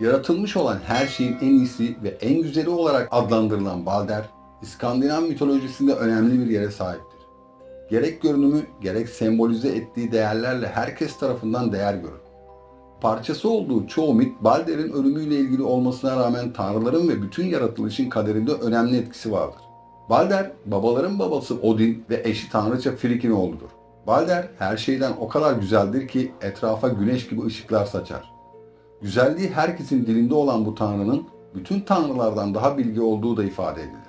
Yaratılmış olan her şeyin en iyisi ve en güzeli olarak adlandırılan Balder, İskandinav mitolojisinde önemli bir yere sahiptir. Gerek görünümü gerek sembolize ettiği değerlerle herkes tarafından değer görür. Parçası olduğu çoğu mit Balder'in ölümüyle ilgili olmasına rağmen tanrıların ve bütün yaratılışın kaderinde önemli etkisi vardır. Balder, babaların babası Odin ve eşi tanrıça Frig'in oğludur. Balder her şeyden o kadar güzeldir ki etrafa güneş gibi ışıklar saçar. Güzelliği herkesin dilinde olan bu tanrının bütün tanrılardan daha bilgi olduğu da ifade edilir.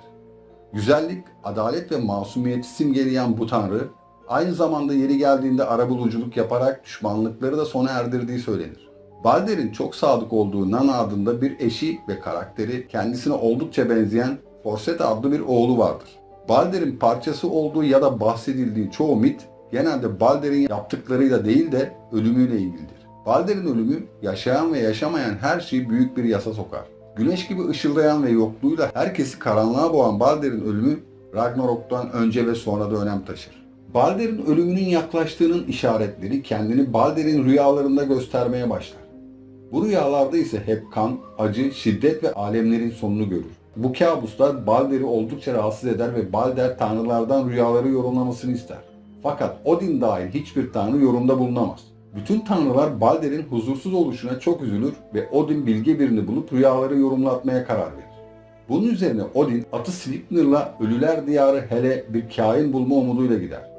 Güzellik, adalet ve masumiyeti simgeleyen bu tanrı, aynı zamanda yeri geldiğinde arabuluculuk yaparak düşmanlıkları da sona erdirdiği söylenir. Balder'in çok sadık olduğu Nana adında bir eşi ve karakteri kendisine oldukça benzeyen Forset adlı bir oğlu vardır. Balder'in parçası olduğu ya da bahsedildiği çoğu mit genelde Balder'in yaptıklarıyla değil de ölümüyle ilgilidir. Balder'in ölümü yaşayan ve yaşamayan her şeyi büyük bir yasa sokar. Güneş gibi ışıldayan ve yokluğuyla herkesi karanlığa boğan Balder'in ölümü Ragnarok'tan önce ve sonra da önem taşır. Balder'in ölümünün yaklaştığının işaretleri kendini Balder'in rüyalarında göstermeye başlar. Bu rüyalarda ise hep kan, acı, şiddet ve alemlerin sonunu görür. Bu kabuslar Balder'i oldukça rahatsız eder ve Balder tanrılardan rüyaları yorumlamasını ister. Fakat Odin dahil hiçbir tanrı yorumda bulunamaz. Bütün tanrılar Balder'in huzursuz oluşuna çok üzülür ve Odin bilge birini bulup rüyaları yorumlatmaya karar verir. Bunun üzerine Odin atı Sleipnir'la ölüler diyarı Hele bir kahin bulma umuduyla gider.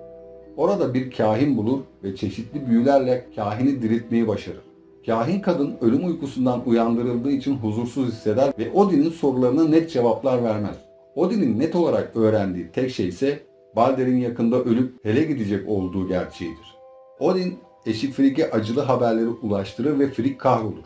Orada bir kahin bulur ve çeşitli büyülerle kahini diriltmeyi başarır. Kahin kadın ölüm uykusundan uyandırıldığı için huzursuz hisseder ve Odin'in sorularına net cevaplar vermez. Odin'in net olarak öğrendiği tek şey ise Balder'in yakında ölüp hele gidecek olduğu gerçeğidir. Odin eşi Frigg'e acılı haberleri ulaştırır ve Frigg kahrolur.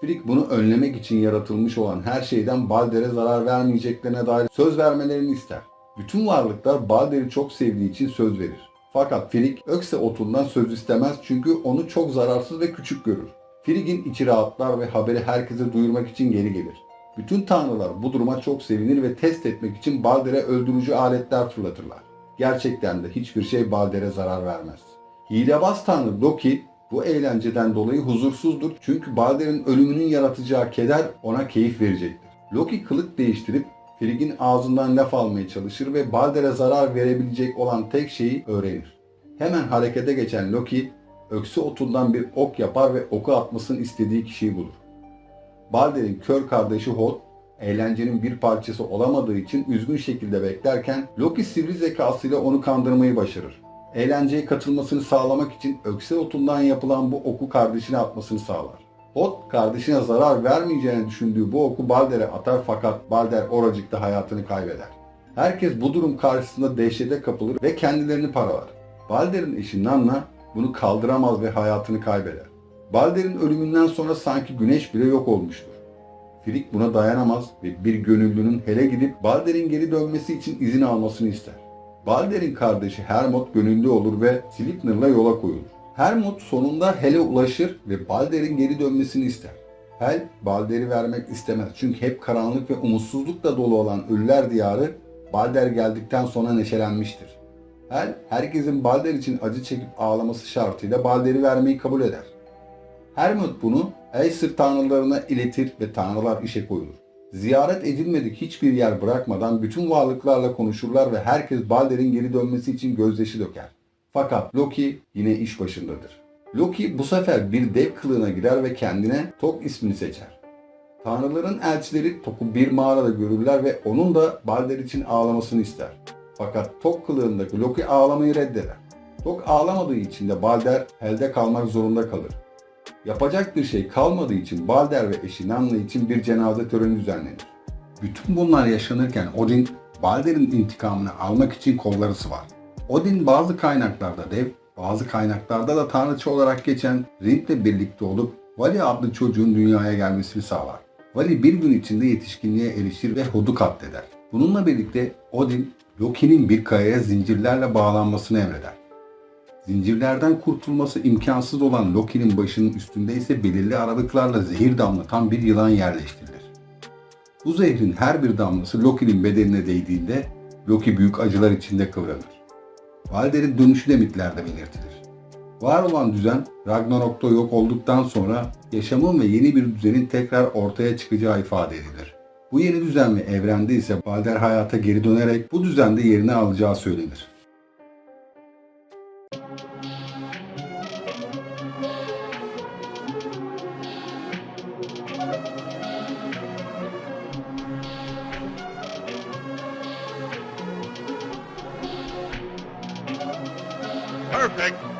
Frigg bunu önlemek için yaratılmış olan her şeyden Balder'e zarar vermeyeceklerine dair söz vermelerini ister. Bütün varlıklar Balder'i çok sevdiği için söz verir. Fakat Frigg Ökse otundan söz istemez çünkü onu çok zararsız ve küçük görür. Frigg'in içi rahatlar ve haberi herkese duyurmak için geri gelir. Bütün tanrılar bu duruma çok sevinir ve test etmek için Balder'e öldürücü aletler fırlatırlar. Gerçekten de hiçbir şey Balder'e zarar vermez. Hilebaz tanrı Loki bu eğlenceden dolayı huzursuzdur çünkü Balder'in ölümünün yaratacağı keder ona keyif verecektir. Loki kılık değiştirip Frigg'in ağzından laf almaya çalışır ve Balder'e zarar verebilecek olan tek şeyi öğrenir. Hemen harekete geçen Loki, öksü otundan bir ok yapar ve oku atmasını istediği kişiyi bulur. Balder'in kör kardeşi Hod, eğlencenin bir parçası olamadığı için üzgün şekilde beklerken Loki sivri zekasıyla onu kandırmayı başarır. Eğlenceye katılmasını sağlamak için ökse otundan yapılan bu oku kardeşine atmasını sağlar. Hot kardeşine zarar vermeyeceğini düşündüğü bu oku Balder'e atar fakat Balder oracıkta hayatını kaybeder. Herkes bu durum karşısında dehşete kapılır ve kendilerini paralar. Balder'in eşi Nanna bunu kaldıramaz ve hayatını kaybeder. Balder'in ölümünden sonra sanki güneş bile yok olmuştur. Frigg buna dayanamaz ve bir gönüllünün hele gidip Balder'in geri dönmesi için izin almasını ister. Balder'in kardeşi Hermod gönüllü olur ve Sleipnir'la yola koyulur. Hermod sonunda Hel'e ulaşır ve Balder'in geri dönmesini ister. Hel, Balder'i vermek istemez çünkü hep karanlık ve umutsuzlukla dolu olan Ölüler Diyarı Balder geldikten sonra neşelenmiştir. Hel, herkesin Balder için acı çekip ağlaması şartıyla Balder'i vermeyi kabul eder. Hermod bunu Aesir tanrılarına iletir ve tanrılar işe koyulur. Ziyaret edilmedik hiçbir yer bırakmadan bütün varlıklarla konuşurlar ve herkes Balder'in geri dönmesi için gözyaşı döker. Fakat Loki yine iş başındadır. Loki bu sefer bir dev kılığına girer ve kendine Tok ismini seçer. Tanrıların elçileri Tok'u bir mağarada görürler ve onun da Balder için ağlamasını ister. Fakat Tok kılığındaki Loki ağlamayı reddeder. Tok ağlamadığı için de Balder elde kalmak zorunda kalır. Yapacak bir şey kalmadığı için Balder ve eşi Nanna için bir cenaze töreni düzenlenir. Bütün bunlar yaşanırken Odin, Balder'in intikamını almak için kolları sıvar. Odin bazı kaynaklarda dev, bazı kaynaklarda da tanrıça olarak geçen Rind'le birlikte olup Vali adlı çocuğun dünyaya gelmesini sağlar. Vali bir gün içinde yetişkinliğe erişir ve Hod'u katleder. Bununla birlikte Odin, Loki'nin bir kayaya zincirlerle bağlanmasını emreder. Zincirlerden kurtulması imkansız olan Loki'nin başının üstünde ise belirli aralıklarla zehir damlatan bir yılan yerleştirilir. Bu zehrin her bir damlası Loki'nin bedenine değdiğinde Loki büyük acılar içinde kıvranır. Balder'in dönüşü de mitlerde belirtilir. Var olan düzen Ragnarok'ta yok olduktan sonra yaşamın ve yeni bir düzenin tekrar ortaya çıkacağı ifade edilir. Bu yeni düzen ve evrende ise Balder hayata geri dönerek bu düzende yerini alacağı söylenir. Perfect.